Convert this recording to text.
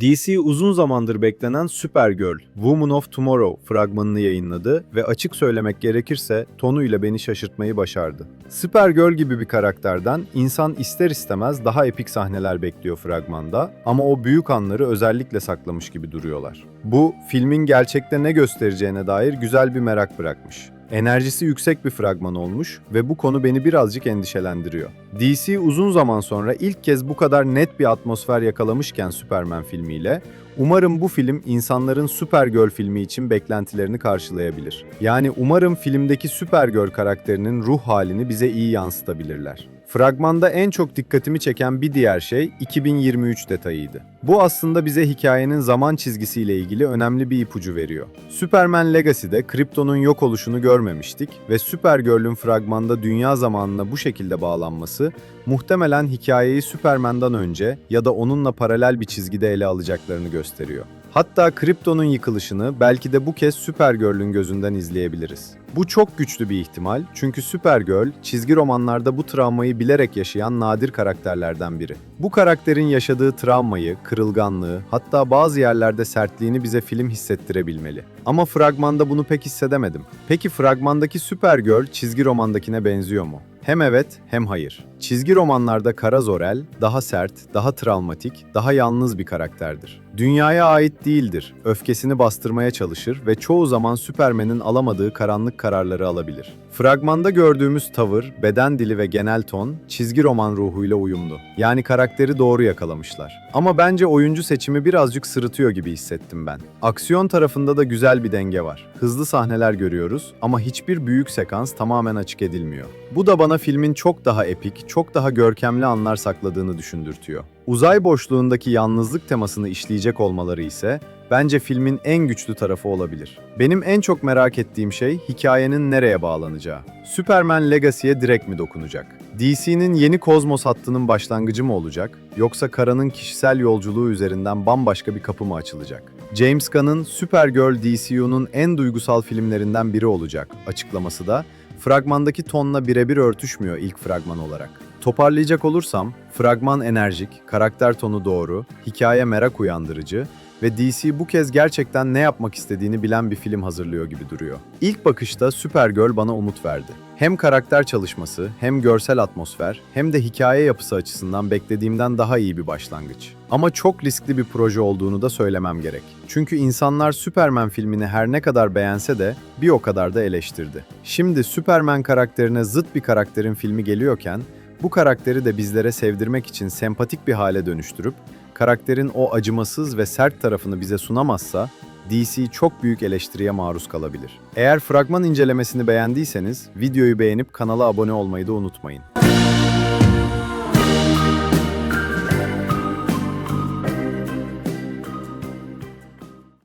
DC uzun zamandır beklenen Supergirl, Woman of Tomorrow fragmanını yayınladı ve açık söylemek gerekirse tonuyla beni şaşırtmayı başardı. Supergirl gibi bir karakterden insan ister istemez daha epik sahneler bekliyor fragmanda ama o büyük anları özellikle saklamış gibi duruyorlar. Bu, filmin gerçekte ne göstereceğine dair güzel bir merak bırakmış. Enerjisi yüksek bir fragman olmuş ve bu konu beni birazcık endişelendiriyor. DC uzun zaman sonra ilk kez bu kadar net bir atmosfer yakalamışken Superman filmiyle, umarım bu film insanların Supergirl filmi için beklentilerini karşılayabilir. Yani umarım filmdeki Supergirl karakterinin ruh halini bize iyi yansıtabilirler. Fragmanda en çok dikkatimi çeken bir diğer şey 2023 detayıydı. Bu aslında bize hikayenin zaman çizgisiyle ilgili önemli bir ipucu veriyor. Superman Legacy'de Krypton'un yok oluşunu görmemiştik ve Supergirl'ün fragmanda dünya zamanına bu şekilde bağlanması muhtemelen hikayeyi Superman'dan önce ya da onunla paralel bir çizgide ele alacaklarını gösteriyor. Hatta Krypton'un yıkılışını belki de bu kez Supergirl'ün gözünden izleyebiliriz. Bu çok güçlü bir ihtimal çünkü Supergirl çizgi romanlarda bu travmayı bilerek yaşayan nadir karakterlerden biri. Bu karakterin yaşadığı travmayı, kırılganlığı, hatta bazı yerlerde sertliğini bize film hissettirebilmeli. Ama fragmanda bunu pek hissedemedim. Peki fragmandaki Supergirl çizgi romandakine benziyor mu? Hem evet hem hayır. Çizgi romanlarda Kara Zor-El daha sert, daha travmatik, daha yalnız bir karakterdir. Dünyaya ait değildir, öfkesini bastırmaya çalışır ve çoğu zaman Superman'in alamadığı karanlık kararları alabilir. Fragmanda gördüğümüz tavır, beden dili ve genel ton çizgi roman ruhuyla uyumlu. Yani karakteri doğru yakalamışlar. Ama bence oyuncu seçimi birazcık sırıtıyor gibi hissettim ben. Aksiyon tarafında da güzel bir denge var. Hızlı sahneler görüyoruz ama hiçbir büyük sekans tamamen açık edilmiyor. Bu da bana filmin çok daha epik, çok daha görkemli anlar sakladığını düşündürtüyor. Uzay boşluğundaki yalnızlık temasını işleyecek olmaları ise bence filmin en güçlü tarafı olabilir. Benim en çok merak ettiğim şey hikayenin nereye bağlanacağı. Superman Legacy'ye direkt mi dokunacak? DC'nin yeni kozmos hattının başlangıcı mı olacak? Yoksa Kara'nın kişisel yolculuğu üzerinden bambaşka bir kapı mı açılacak? James Gunn'ın Supergirl DCU'nun en duygusal filmlerinden biri olacak açıklaması da fragmandaki tonla birebir örtüşmüyor ilk fragman olarak. Toparlayacak olursam, fragman enerjik, karakter tonu doğru, hikaye merak uyandırıcı ve DC bu kez gerçekten ne yapmak istediğini bilen bir film hazırlıyor gibi duruyor. İlk bakışta Supergirl bana umut verdi. Hem karakter çalışması, hem görsel atmosfer, hem de hikaye yapısı açısından beklediğimden daha iyi bir başlangıç. Ama çok riskli bir proje olduğunu da söylemem gerek. Çünkü insanlar Superman filmini her ne kadar beğense de bir o kadar da eleştirdi. Şimdi Superman karakterine zıt bir karakterin filmi geliyorken bu karakteri de bizlere sevdirmek için sempatik bir hale dönüştürüp karakterin o acımasız ve sert tarafını bize sunamazsa DC çok büyük eleştiriye maruz kalabilir. Eğer fragman incelemesini beğendiyseniz videoyu beğenip kanala abone olmayı da unutmayın.